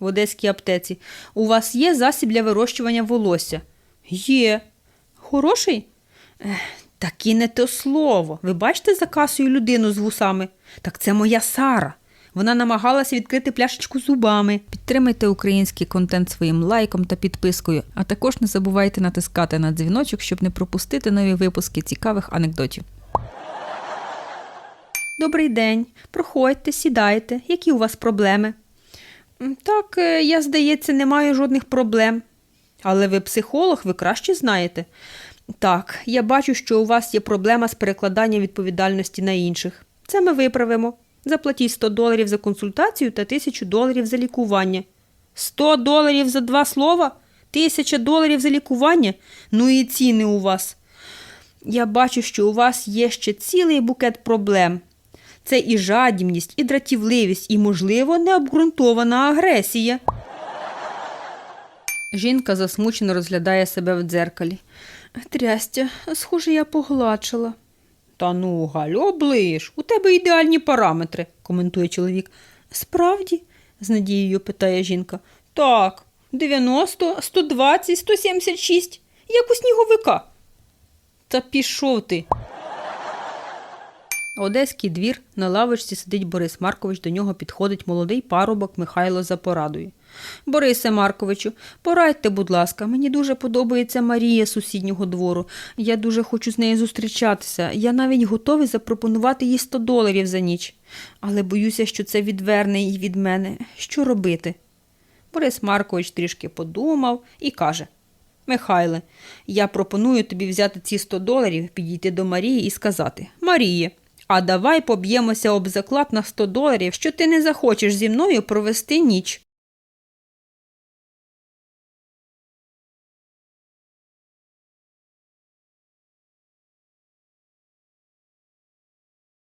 в одеській аптеці. У вас є засіб для вирощування волосся? Є. Хороший? Ех, таки не то слово. Ви бачите за касою людину з вусами? Так це моя Сара. Вона намагалася відкрити пляшечку зубами. Підтримайте український контент своїм лайком та підпискою, а також не забувайте натискати на дзвіночок, щоб не пропустити нові випуски цікавих анекдотів. Добрий день. Проходьте, сідайте. Які у вас проблеми? «М, Так, е, я, здається, не маю жодних проблем. Але ви психолог, ви краще знаєте. Так, я бачу, що у вас є проблема з перекладанням відповідальності на інших. Це ми виправимо. Заплатіть 100 доларів за консультацію та 1000 доларів за лікування. 100 доларів за два слова? 1000 доларів за лікування? Ну і ціни у вас. Я бачу, що у вас є ще цілий букет проблем. Це і жадібність, і дратівливість, і, можливо, необґрунтована агресія. Жінка засмучено розглядає себе в дзеркалі. Трястя, схоже, я погладшила. Та ну, Галю, оближ, у тебе ідеальні параметри, коментує чоловік. Справді? з надією питає жінка. Так, 90, 120, 176, як у сніговика. Та пішов ти. Одеський двір на лавочці сидить Борис Маркович, до нього підходить молодий парубок Михайло за порадою. Борисе Марковичу, порадьте, будь ласка, мені дуже подобається Марія з сусіднього двору. Я дуже хочу з нею зустрічатися. Я навіть готовий запропонувати їй 100 доларів за ніч. Але боюся, що це відверне її від мене. Що робити? Борис Маркович трішки подумав і каже: Михайле, я пропоную тобі взяти ці 100 доларів, підійти до Марії і сказати: Маріє, а давай поб'ємося об заклад на 100 доларів, що ти не захочеш зі мною провести ніч.